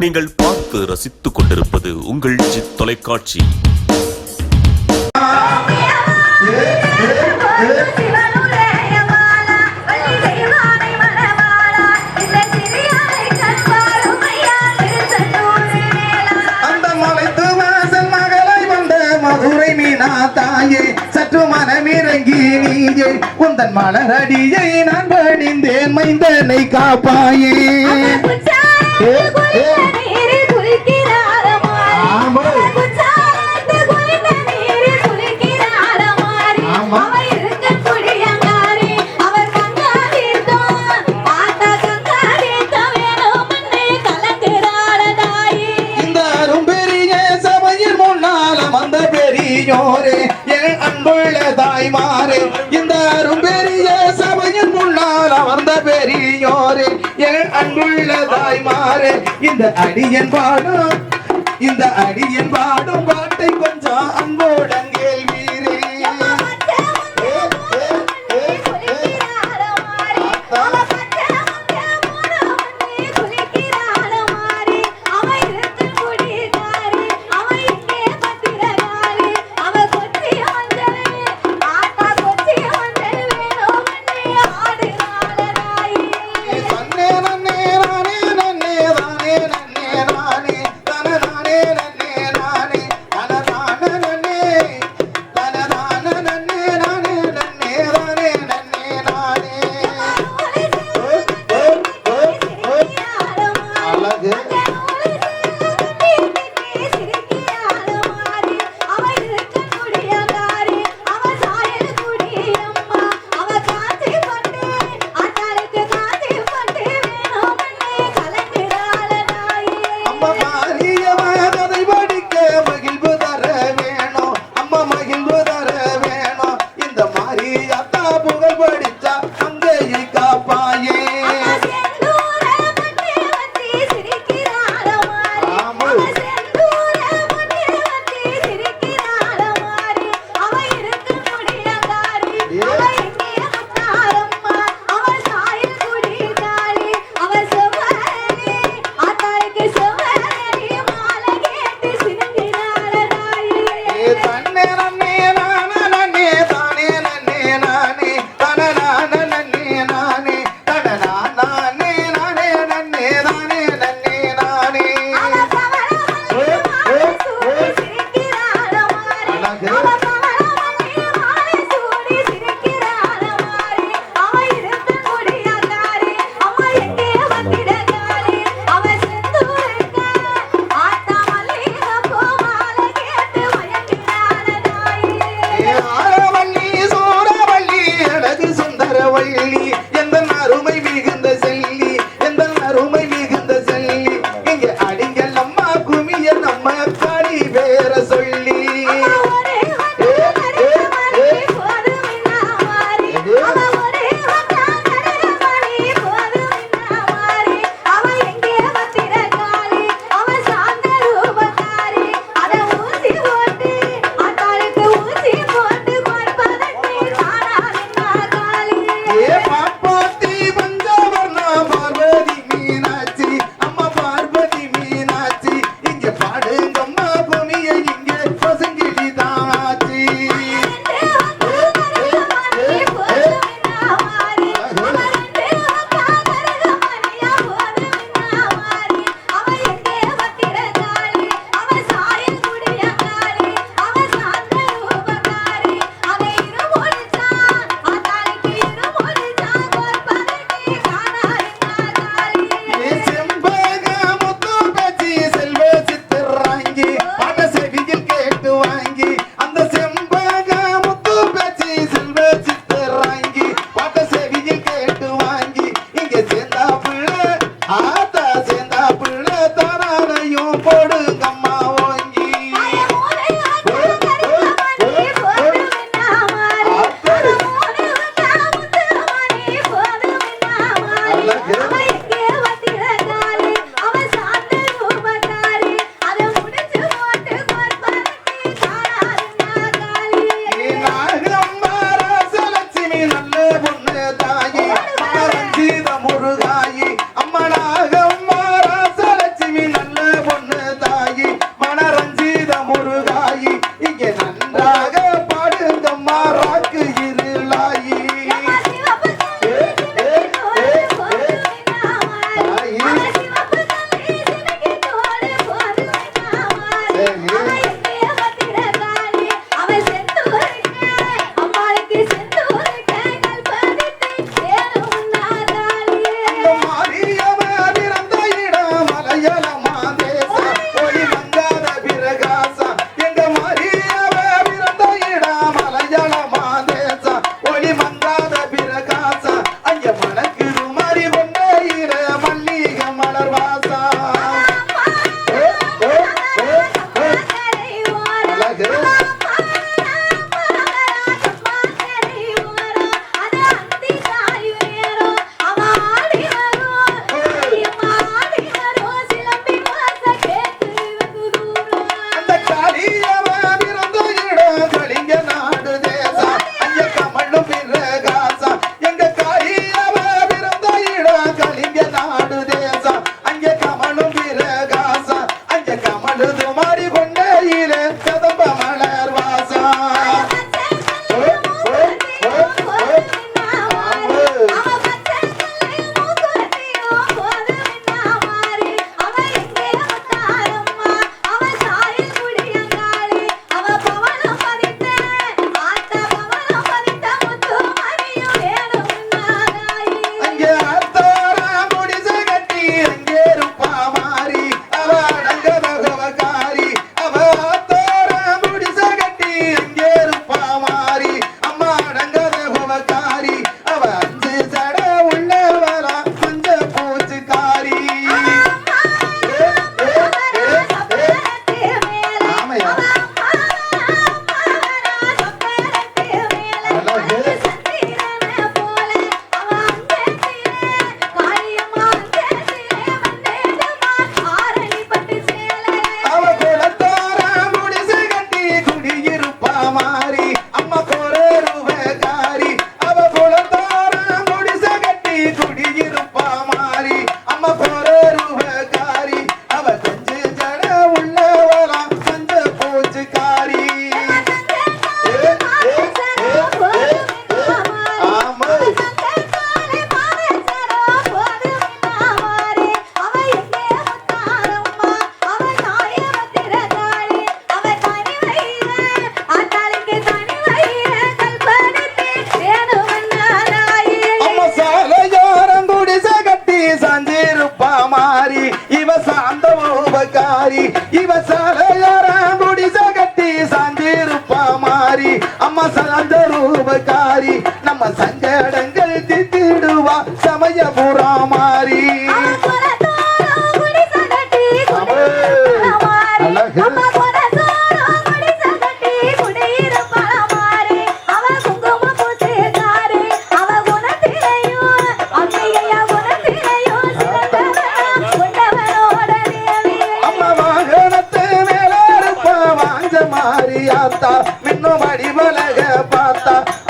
நீங்கள் பார்த்து ரசித்துக் கொண்டிருப்பது உங்கள் ஜி தொலைக்காட்சி. அந்த மலைத்து வாசல் மகளை வந்த மதுரை மீனா தாயே சற்று மனமிறங்கி நீயே உந்தன் மலரடியை நான் பணிந்தேன் மைந்தனை காப்பாயே இந்த இந்த அடியன் பாடும் இந்த அடியன் பாடும் பாட்டை கொண்டு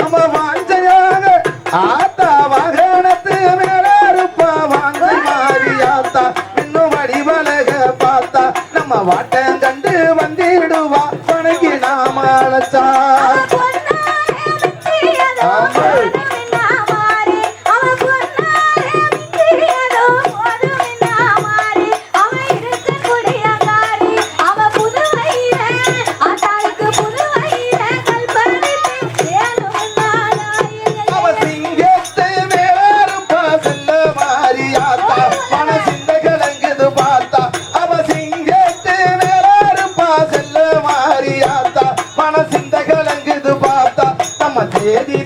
அம்மா வாஞ்சையாக ஆ 别的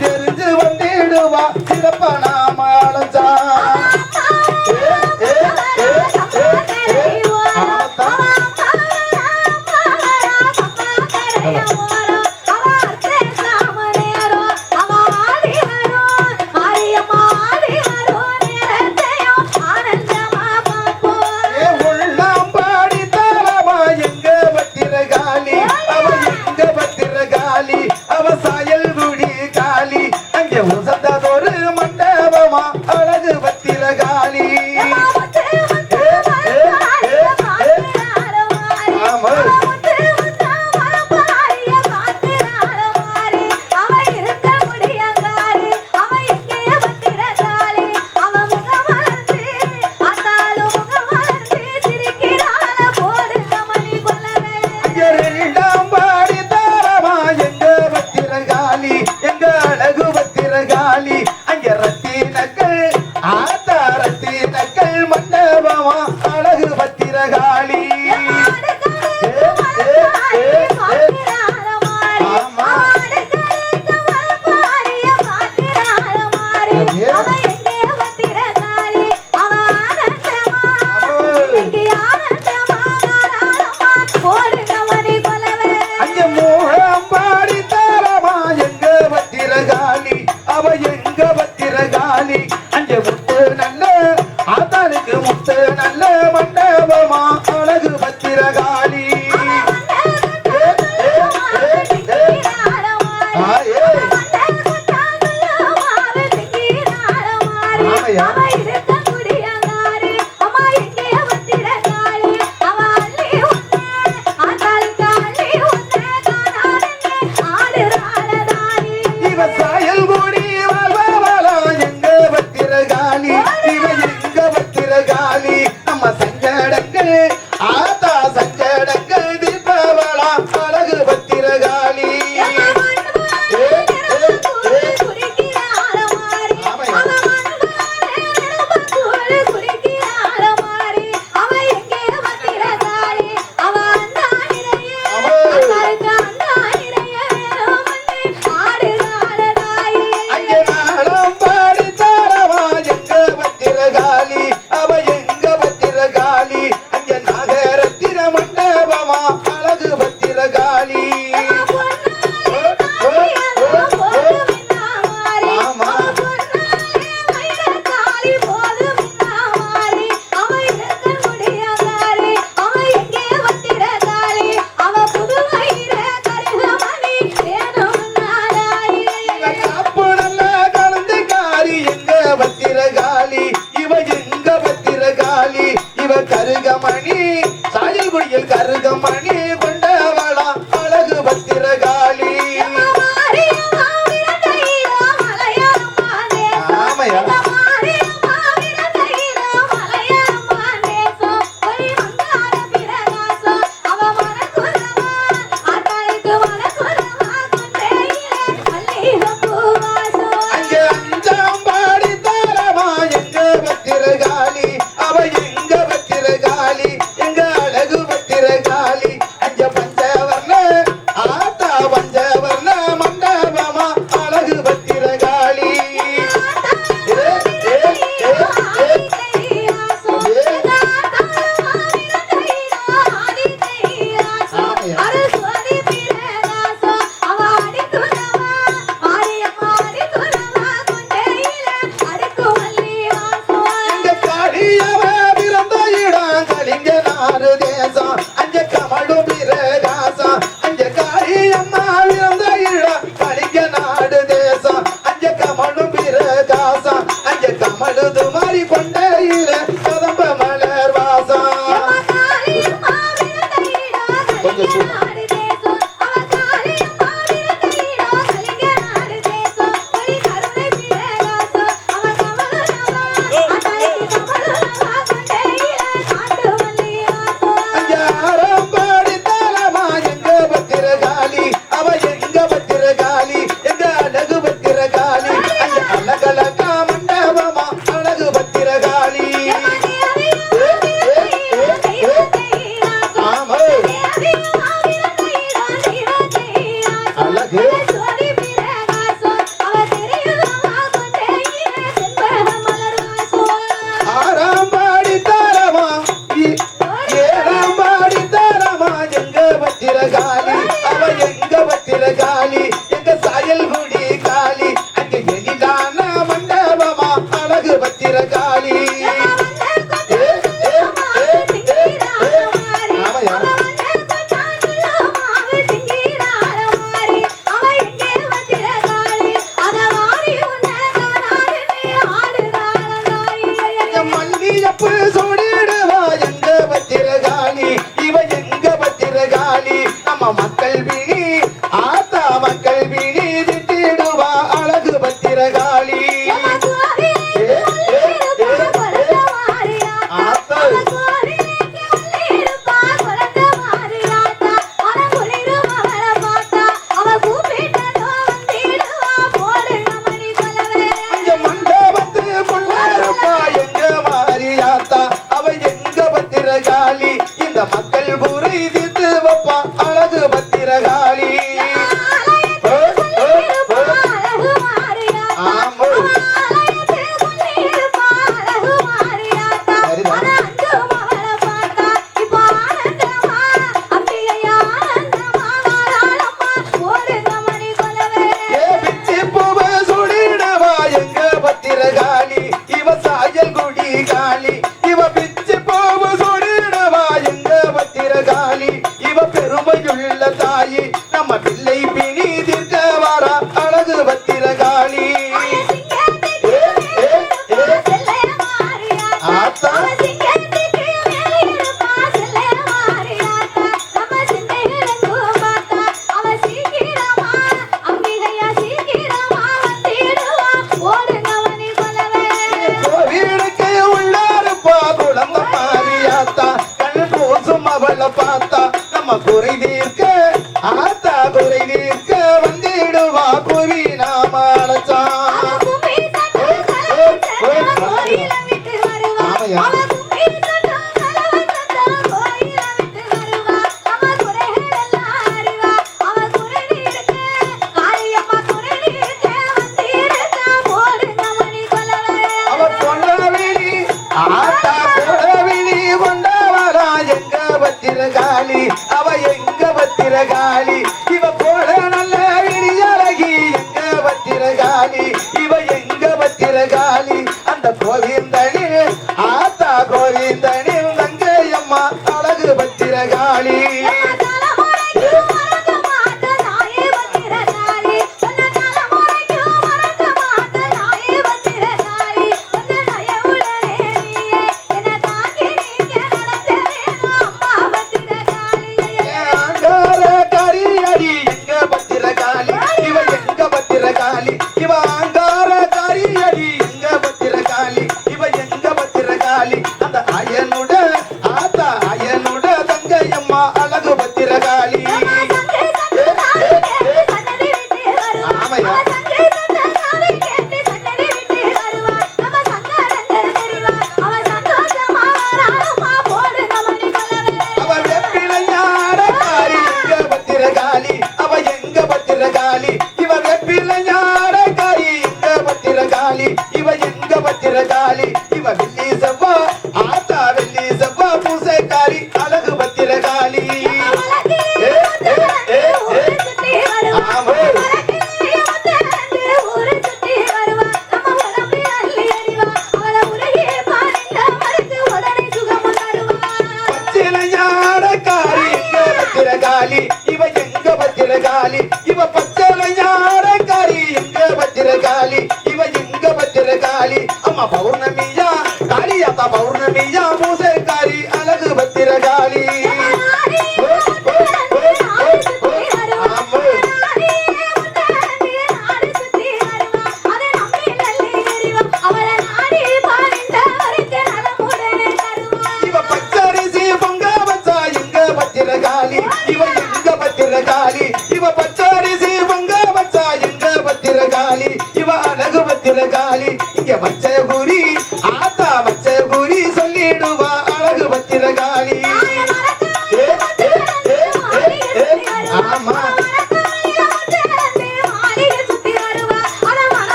அழகு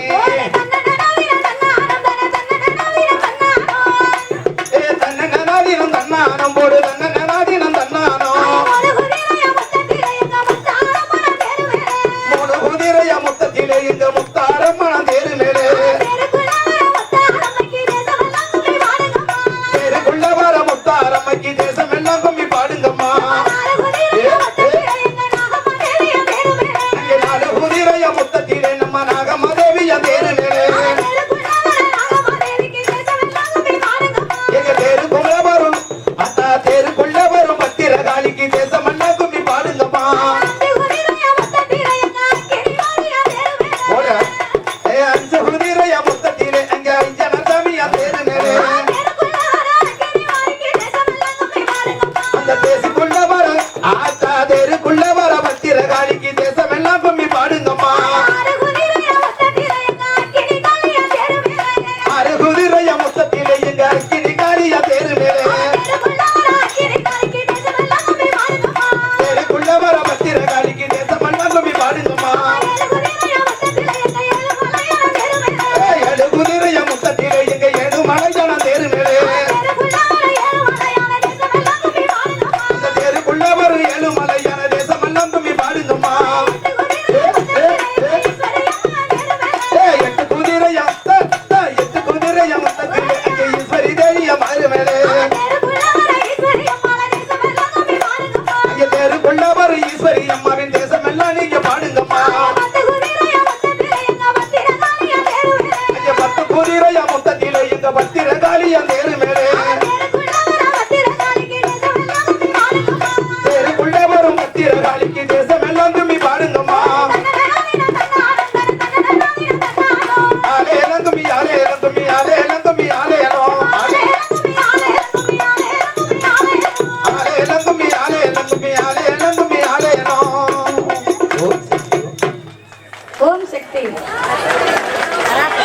Aê!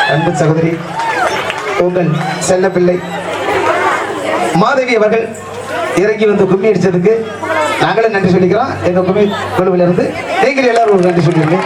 அன்பு சகோதரி உங்கள் செல்ல மாதவி அவர்கள் இறங்கி வந்து கும்மி அடிச்சதுக்கு நாங்களும் நன்றி சொல்லிக்கிறோம். எங்க கும்மி குழுவிலிருந்து நீங்கள் எல்லாரும் நன்றி சொல்லியிருக்கேன்